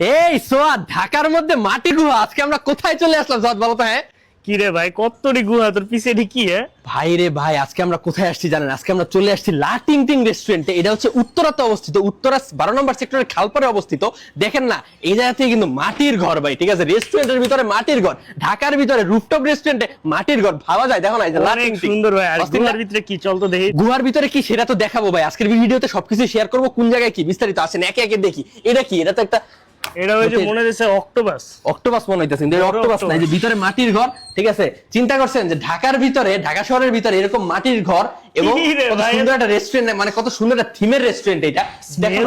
এই সোয়াদ ঢাকার মধ্যে মাটি গুহা আজকে আমরা কোথায় চলে আসলাম? সোয়াদ বলো তো হ্যাঁ? কি রে ভাই কত্তরি গুহা তোর পিছে এটি কি হ্যাঁ? ভাই রে ভাই আজকে আমরা কোথায় আসছি জানেন? আজকে আমরা চলে আসছি লাটিং টিং রেস্টুরেন্টে। এটা হচ্ছে উত্তরাতে অবস্থিত উত্তরা বারো নম্বর সেক্টরের খালপারে অবস্থিত। দেখেন না এই জায়গা থেকে কিন্তু মাটির ঘর ভাই ঠিক আছে? রেস্টুরেন্টের ভিতরে মাটির ঘর ঢাকার ভিতরে রুফটপ রেস্টুরেন্টে মাটির ঘর। ভাবা যায় দেখো না এই যে টিং সুন্দর ভাই আর গুহার ভিতরে কি চল তো দেখি। গুহার ভিতরে কি সেটা তো দেখাবো ভাই। আজকের ভিডিওতে সবকিছু শেয়ার করব কোন জায়গায় কি বিস্তারিত আসেন একে একে দেখি। এটা কি? এটা তো একটা এটা ওই যে মনে হচ্ছে অক্টোপাস। অক্টোপাস মনে হইতেছে কিন্তু অক্টোপাস না যে ভিতরে মাটির ঘর ঠিক আছে? চিন্তা করছেন যে ঢাকার ভিতরে ঢাকা শহরের ভিতরে এরকম মাটির ঘর এবং কত সুন্দর একটা রেস্টুরেন্ট মানে কত সুন্দর একটা থিমের রেস্টুরেন্ট এটা। দেখো?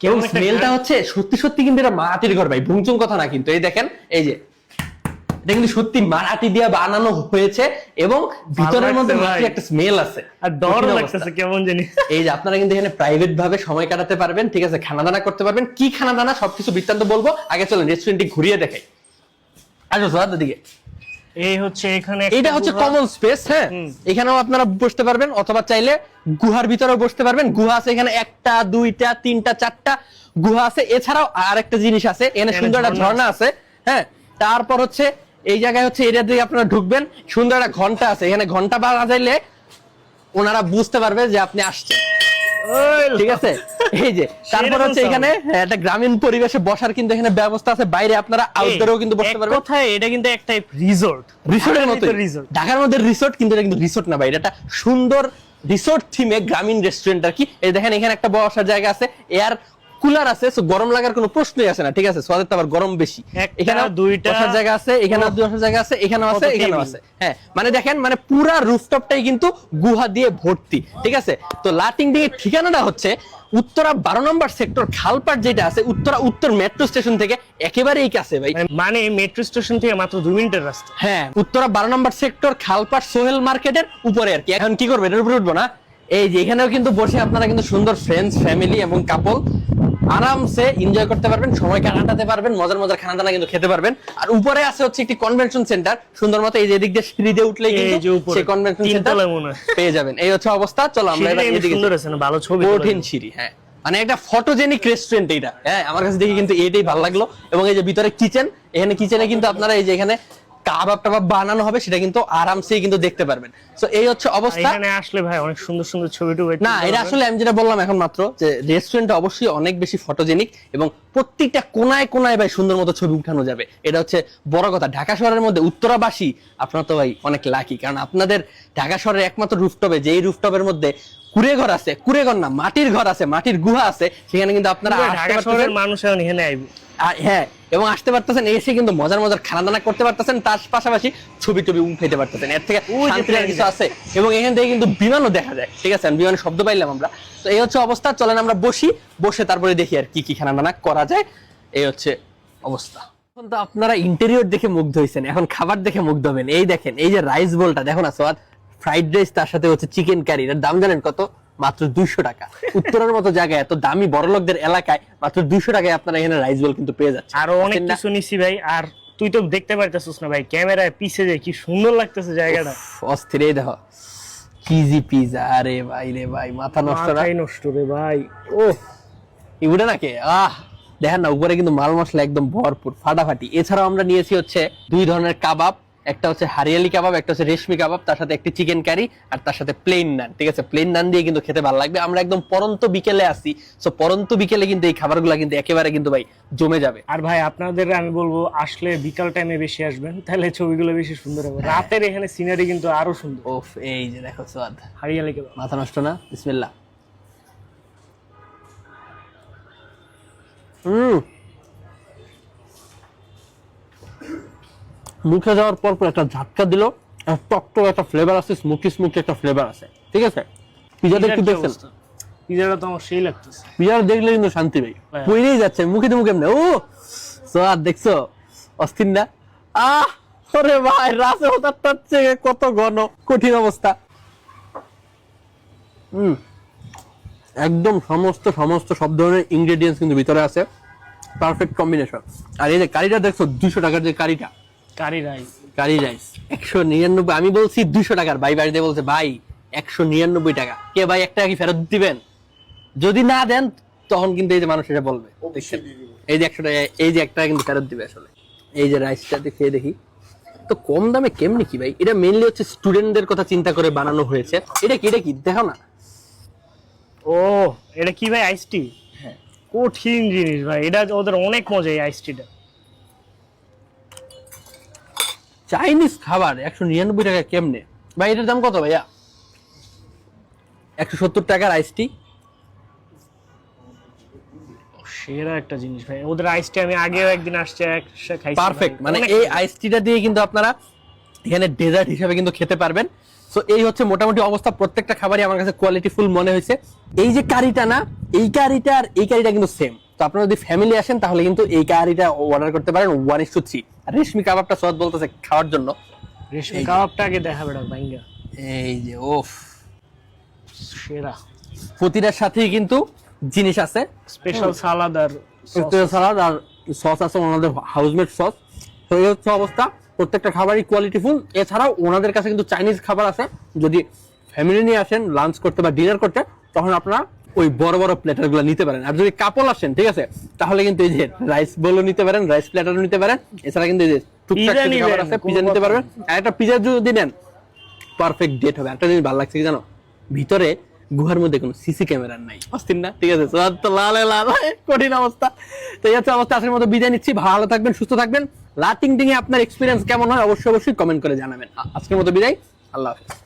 এবং স্মেলটা হচ্ছে সত্যি সত্যি কিন্তু এটা মাটির ঘর ভাই ভুংচুং কথা না কিন্তু এই দেখেন এই যে এটা কিন্তু সত্যি মাটি দিয়ে বানানো হয়েছে এবং ভিতরের মধ্যে। একটা স্মেল আছে। আর ডর লাগতেছে কেমন জানি। এই যে আপনারা কিন্তু এখানে প্রাইভেট ভাবে সময় কাটাতে পারবেন ঠিক আছে? খানা দানা করতে পারবেন। কি খানা দানা সবকিছু বৃত্তান্ত বলব। আগে চলেন রেস্টুরেন্টটি ঘুরিয়ে দেখাই। আসো সোহাদ দিকে এই হচ্ছে এখানে এটা হচ্ছে কমন স্পেস হ্যাঁ? এখানেও আপনারা বসতে পারবেন অথবা চাইলে গুহার ভিতরেও বসতে পারবেন। গুহা আছে এখানে একটা দুইটা তিনটা চারটা গুহা আছে। এছাড়াও আর একটা জিনিস আছে। এখানে সুন্দর একটা ঝর্ণা আছে হ্যাঁ? তারপর হচ্ছে এই জায়গায় হচ্ছে এরিয়া দিয়ে আপনারা ঢুকবেন। সুন্দর একটা ঘণ্টা আছে। এখানে ঘণ্টা বাজাইলে ওনারা বুঝতে পারবে যে আপনি আসছেন। ঠিক আছে? এই যে তারপর হচ্ছে এখানে হ্যাঁ, একটা গ্রামীণ পরিবেশে বসার কিন্তু এখানে ব্যবস্থা আছে। বাইরে আপনারা আউটডোরেও কিন্তু বসতে পারবেন। কথায় এটা কিন্তু এক টাইপ রিসোর্ট রিসোর্টের মতো রিসোর্ট ঢাকার মধ্যে রিসোর্ট কিন্তু এটা কিন্তু রিসোর্ট না ভাই। এটা একটা সুন্দর রিসোর্ট থিমে গ্রামীণ রেস্টুরেন্ট আর কি। এই দেখেন এখানে একটা বসার জায়গা আছে। এয়ার কুলার আছে গরম লাগার কোনো প্রশ্নই আসে না ঠিক আছে? সোয়াদের তো আবার গরম বেশি। এখানে দুইটা, বসার জায়গা আছে এখানে বসার জায়গা আছে এখানেও আছে এখানেও আছে। হ্যাঁ মানে দেখেন মানে পুরা রুফটপটাই কিন্তু গুহা দিয়ে ভর্তি ঠিক আছে? তো লাটিং ডিং এর ঠিকানাটা হচ্ছে উত্তরা বারো নম্বর সেক্টর খালপাট যেটা আছে উত্তরা উত্তর মেট্রো স্টেশন থেকে একেবারেই কাছে ভাই। মানে মেট্রো স্টেশন থেকে মাত্র দুই মিনিটের রাস্তা। হ্যাঁ উত্তরা বারো নম্বর সেক্টর খালপাট সোহেল মার্কেটের উপরে আর কি। এখন কি করবে? এটার উপরে উঠবো না? এই যে এখানেও কিন্তু বসে আপনারা কিন্তু সুন্দর ফ্রেন্ডস ফ্যামিলি এবং কাপল আরামসে এনজয় করতে পারবেন সময় কাটাতে পারবেন মজার মজার খানা দানা কিন্তু খেতে পারবেন। আর উপরে আছে হচ্ছে একটি কনভেনশন সেন্টার সুন্দর মতো এই যে এদিক দিয়ে সিঁড়ি দিয়ে সেই কনভেনশন সেন্টার পেয়ে যাবেন। এই হচ্ছে অবস্থা চলো আমরা সুন্দর আছে না ভালো ছবি কঠিন সিঁড়ি হ্যাঁ। মানে একটা ফটোজেনিক রেস্টুরেন্ট এটা হ্যাঁ আমার কাছে দেখি কিন্তু এটাই ভালো লাগল। এবং এই যে ভিতরে কিচেন এখানে কিচেনে কিন্তু আপনারা এই যে এখানে কাবাব টাবাব বানানো হবে সেটা কিন্তু আরামসে কিন্তু দেখতে পারবেন। সো এই হচ্ছে অবস্থা। এখানে আসলে ভাই অনেক সুন্দর সুন্দর ছবি টবি না এটা আসলে আমি যেটা বললাম এখন মাত্র যে রেস্টুরেন্টটা অবশ্যই অনেক বেশি ফটোজেনিক এবং প্রত্যেকটা কোনায় কোনায় ভাই সুন্দর মতো ছবি উঠানো যাবে। এটা হচ্ছে বড় কথা। ঢাকা শহরের মধ্যে উত্তরাবাসী আপনারা তো ভাই অনেক লাকি কারণ আপনাদের ঢাকা শহরের একমাত্র রুফটপে যেই রুফটপের মধ্যে কুড়ে ঘর আছে কুড়ে ঘর না মাটির ঘর আছে মাটির গুহা আছে সেখানে কিন্তু আপনারা ঢাকা শহরের মানুষ এখন আইবে। হ্যাঁ এবং আসতে পারতেছেন এসে কিন্তু মজার মজার খানা দানা করতে পারতেছেন তার পাশাপাশি ছবি টবি উঠাইতে পারতেছেন। এর থেকে শান্তির কিছু আছে। এবং এখান থেকে কিন্তু বিমানও দেখা যায় ঠিক আছে? বিমানের শব্দ পাইলাম আমরা। তো এই হচ্ছে অবস্থা চলেন আমরা বসি বসে তারপরে দেখি আর কি কি খানা দানা করা যায়। এই হচ্ছে অবস্থা। এখন তো আপনারা ইন্টেরিয়র দেখে মুগ্ধ হয়েছেন এখন খাবার দেখে মুগ্ধ হবেন। এই দেখেন এই যে রাইস বোলটা দেখো না সোয়াদ ফ্রাইড রাইস তার সাথে হচ্ছে চিকেন কারি। এর দাম জানেন কত? মাত্র দুইশো টাকা। উত্তরের মতো জায়গায় এত দামি বড় লোকদের এলাকায় মাত্র দুইশো টাকায় আপনারা এখানে রাইস বোল কিন্তু পেয়ে যাচ্ছেন। আরও অনেক কিছু নিছি ভাই আর তুই তো দেখতে পারতেছিস না ভাই ক্যামেরায় পিছে যে কি সুন্দর লাগতেছে জায়গাটা। অস্থির এই দেখো চিজি পিজা আরে ভাই রে ভাই মাথা নষ্ট না? নষ্ট রে ভাই ও এগুলো নাকি আহ দেখেন না উপরে কিন্তু মাল মশলা একদম ভরপুর ফাটাফাটি। এছাড়াও আমরা নিয়েছি হচ্ছে দুই ধরনের কাবাব একটা হচ্ছে হারিয়ালি কাবাব একটা হচ্ছে রেশমি কাবাব তার সাথে একটি চিকেন কারি আর তার সাথে প্লেন নান ঠিক আছে? প্লেন নান দিয়ে কিন্তু খেতে ভালো লাগবে। আমরা একদম পরন্ত বিকেলে আসি সো পরন্ত বিকেলে কিন্তু এই খাবারগুলো কিন্তু একেবারে কিন্তু ভাই জমে যাবে। আর ভাই আপনাদের আমি বলব আসলে বিকাল টাইমে বেশি আসবেন তাহলে ছবিগুলো বেশি সুন্দর হবে। রাতের এখানে সিনারি কিন্তু আরও সুন্দর। ওফ এই যে দেখো সোয়াদ। হারিয়ালি কেবল মাথা নষ্ট না? বিসমিল্লাহ। হুম মুখে যাওয়ার পর পর একটা ঝাটকা দিল আর টক টক একটা ফ্লেভার আছে স্মোকি স্মোকি একটা ফ্লেভার আছে। ঠিক আছে? পিজাটা একটু দেখছেন? পিজাটা তো আমার সেই লাগতেছে। পিজাটা দেখলে কিন্তু শান্তি ভাই হ্যাঁ। পইরেই যাচ্ছে মুখে তো মুখে এমনি ও সোয়াদ দেখছ? অস্থির না? আহ ওরে ভাই রাসে চেয়ে কত ঘন কঠিন অবস্থা। হুম। একদম সমস্ত সমস্ত সব ধরনের ইনগ্রেডিয়েন্টস কিন্তু ভিতরে আছে। পারফেক্ট কম্বিনেশন আর এই যে কারিটা দেখছ দুশো টাকার যে কারিটা। Curry rice. Curry rice. একশো নিরানব্বই আমি বলছি দুশো টাকার। ভাই বাড়িতে বলছে ভাই একশো নিরানব্বই টাকা। কে ভাই এক টাকা কি ফেরত দিবেন? যদি না দেন তখন কিন্তু এই যে মানুষ এটা বলবে। এই যে একশো টাকা এই যে একটা কিন্তু ফেরত দিবে আসলে। এই যে রাইসটা খেয়ে দেখি। তো কম দামে কেমনি কি ভাই? এটা মেইনলি হচ্ছে স্টুডেন্টদের কথা চিন্তা করে বানানো হয়েছে। এটা কি এটা কি? দেখো না। ও এটা কি ভাই আইস টি কঠিন জিনিস ভাই। এটা ওদের অনেক মজা এই আইস চাইনিজ খাবার একশো নিরানব্বই টাকা কেমনে? ভাই এটার দাম কত ভাইয়া? একশো সত্তর টাকার আইসটি সেরা একটা জিনিস ভাই। ওদের আইস টি আমি আগেও একদিন আসছে এক খাইছি পারফেক্ট মানে এই। আইসটিটা দিয়ে কিন্তু আপনারা এখানে ডেজার্ট হিসেবে কিন্তু খেতে পারবেন। সো এই হচ্ছে মোটামুটি অবস্থা। প্রত্যেকটা খাবারই আমার কাছে কোয়ালিটি ফুল মনে হয়েছে। এই যে কারিটা না এই কারিটা আর এই কারিটা কিন্তু সেম তো আপনারা যদি ফ্যামিলি আসেন তাহলে কিন্তু এই কারিটা অর্ডার করতে পারেন ওয়ান ইস টু থ্রি রেশমি কাবাবটা সদ বলতেছে খাওয়ার জন্য। রেশমি কাবাবটা আগে দেখাবে না ভাইঙ্গা। এই যে ওফ। সেরা। প্রতিটার সাথেই কিন্তু জিনিস আছে। স্পেশাল সালাদ আর পোটেটো সালাদ আর সস আছে ওনাদের হাউসমেড সস তো এই হচ্ছে অবস্থা। প্রত্যেকটা খাবারই কোয়ালিটি ফুল এছাড়াও ওনাদের কাছে কিন্তু চাইনিজ খাবার আছে। যদি ফ্যামিলি নিয়ে আসেন লাঞ্চ করতে বা ডিনার করতে তখন আপনারা ওই বড় বড় প্লেটারগুলো নিতে পারেন। আর যদি কাপল আসেন ঠিক আছে তাহলে কিন্তু এই যে রাইস বলও নিতে পারেন রাইস প্লেটারও নিতে পারেন। এছাড়া কিন্তু এই যে টুকটাক কিছু খাবার আছে পিজা নিতে পারবেন। আর একটা পিজা যদি নেন পারফেক্ট ডেট হবে। একটা জিনিস ভালো লাগছে কি জানো? ভিতরে গুহার মধ্যে কোনো সিসি ক্যামেরা নাই। অস্থির না? ঠিক আছে তো লাল লাল কঠিন অবস্থা। তো এই হচ্ছে অবস্থা আজকের মতো বিদায় নিচ্ছি। ভালো থাকবেন সুস্থ থাকবেন। লাটিং এ আপনার এক্সপিরিয়েন্স কেমন হয় অবশ্যই অবশ্যই কমেন্ট করে জানাবেন। আজকের মতো বিদায়। আল্লাহ হাফেজ।